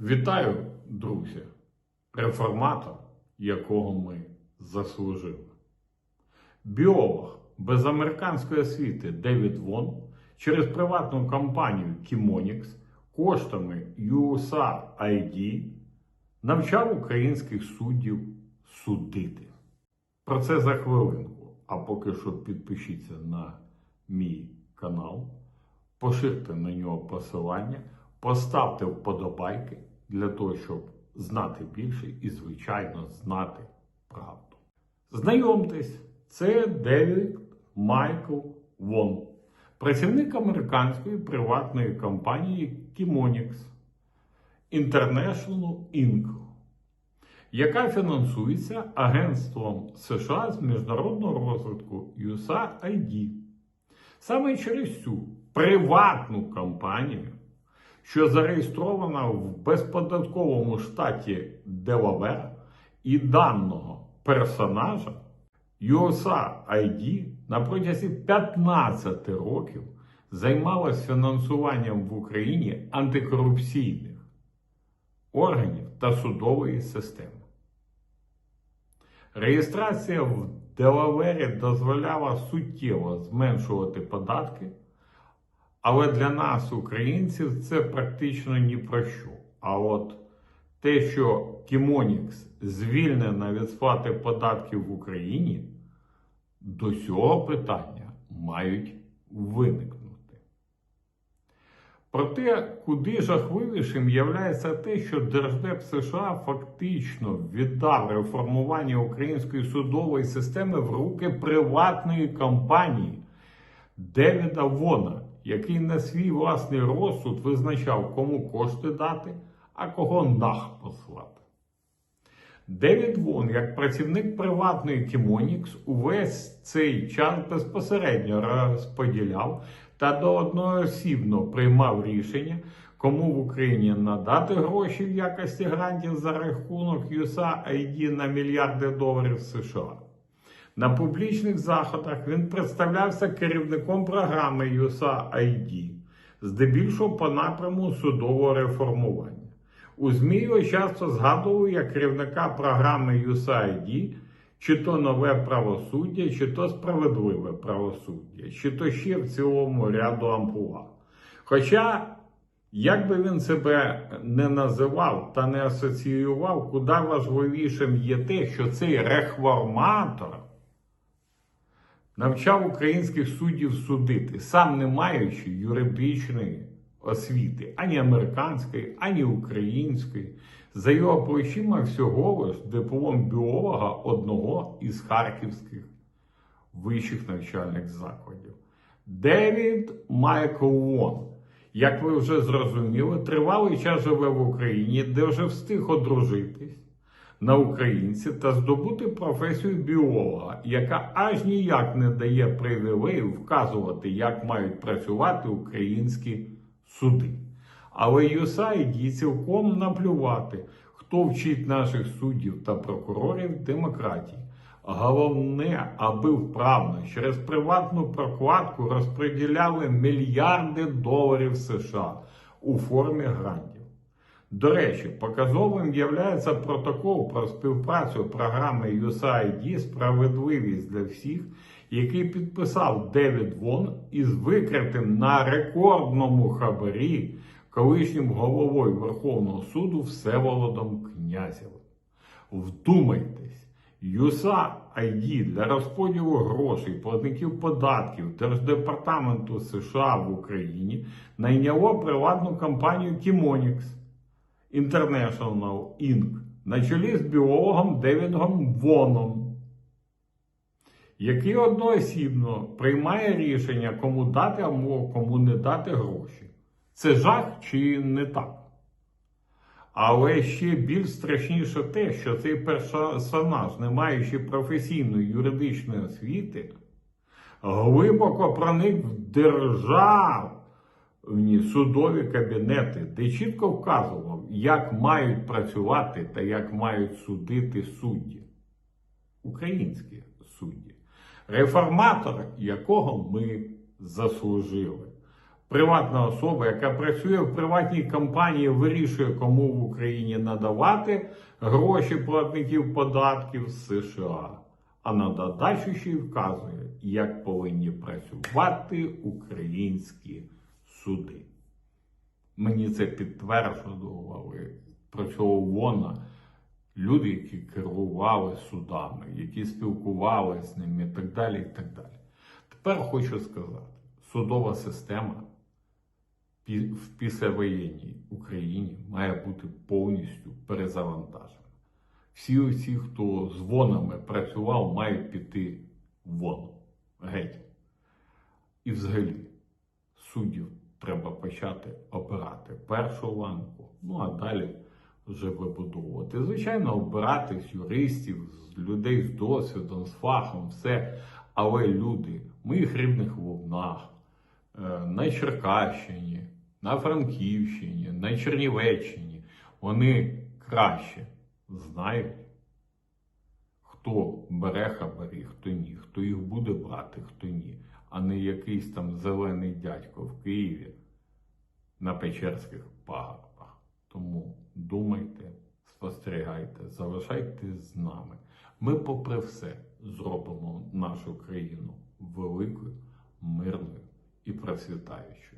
Вітаю, друзі! Реформатор, якого ми заслужили. Біолог без американської освіти Девід Вон через приватну компанію Kimonix коштами USAID навчав українських суддів судити. Про це за хвилинку. А поки що підпишіться на мій канал, поширте на нього посилання, поставте вподобайки для того, щоб знати більше і, звичайно, знати правду. Знайомтесь, це Девід Майкл Вон, працівник американської приватної компанії Kimonix International Inc., яка фінансується Агентством США з міжнародного розвитку USAID. Саме через цю приватну компанію, що зареєстрована в безподатковому штаті Делавер, і даного персонажа USAID на протязі 15 років займалась фінансуванням в Україні антикорупційних органів та судової системи. Реєстрація в Делавері дозволяла суттєво зменшувати податки, але для нас, українців, це практично ні про що. А от те, що Кімонікс звільнена від сплати податків в Україні, до цього питання мають виникнути. Проте, куди жахливішим являється те, що Держдеп США фактично віддав реформування української судової системи в руки приватної компанії Девіда Вона, який на свій власний розсуд визначав, кому кошти дати, а кого нах послати. Девід Вон, як працівник приватної Кімонікс, увесь цей час безпосередньо розподіляв та доодноосібно приймав рішення, кому в Україні надати гроші в якості грантів за рахунок USAID на мільярди доларів США. На публічних заходах він представлявся керівником програми USAID, здебільшого по напряму судового реформування. У ЗМІ його часто згадували як керівника програми USAID, чи то нове правосуддя, чи то справедливе правосуддя, чи то ще в цілому ряду амплуа. Хоча, як би він себе не називав та не асоціював, куди важливішим є те, що цей реформатор навчав українських суддів судити, сам не маючи юридичної освіти, ані американської, ані української. За його плечима всього лиш диплом біолога одного із харківських вищих навчальних закладів. Девід Майкл Вон. Як ви вже зрозуміли, тривалий час живе в Україні, де вже встиг одружитись на українці та здобути професію біолога, яка аж ніяк не дає привілею вказувати, як мають працювати українські суди. Але USAID цілком наплювати, хто вчить наших суддів та прокурорів демократії. Головне, аби вправно через приватну прокладку розподіляли мільярди доларів США у формі грантів. До речі, показовим є протокол про співпрацю програми USAID Справедливість для всіх, який підписав Девід Вон із викритим на рекордному хабарі колишнім головою Верховного суду Всеволодом Князєвим. Вдумайтесь, USAID для розподілу грошей платників податків Держдепартаменту США в Україні найняло приватну компанію Kimonix International Inc. на чолі з біологом Девідом Воном, який одноосібно приймає рішення, кому дати або кому не дати гроші. Це жах чи не так? Але ще більш страшніше те, що цей персонаж, не маючи професійної юридичної освіти, глибоко проник в державні судові кабінети, де чітко вказував, як мають працювати та як мають судити судді. Українські судді. Реформатор, якого ми заслужили. приватна особа, яка працює в приватній компанії, вирішує, кому в Україні надавати гроші платників податків з США. А на додачу ще й вказує, як повинні працювати українські суди. Мені це підтверджували про цього вона люди, які керували судами, які спілкувалися з ними і так далі. і так далі. Тепер хочу сказати, судова система в післявоєнній Україні має бути повністю перезавантажена. Всі оці, хто з вонами працював, мають піти вон, геть. І взагалі, суддів треба почати обирати першу ланку, ну а далі вже вибудовувати. Звичайно, обирати з юристів, з людей з досвідом, з фахом, все. Але люди в моїх рідних Лубнах, е, на Черкащині, на Франківщині, на Чернівеччині, вони краще знають, хто бере хабарі, хто ні, хто їх буде брати, хто ні, а не якийсь там зелений дядько в Києві на Печерських пагорбах. Тому думайте, спостерігайте, залишайтесь з нами. Ми, попри все, зробимо нашу країну великою, мирною і процвітаючою.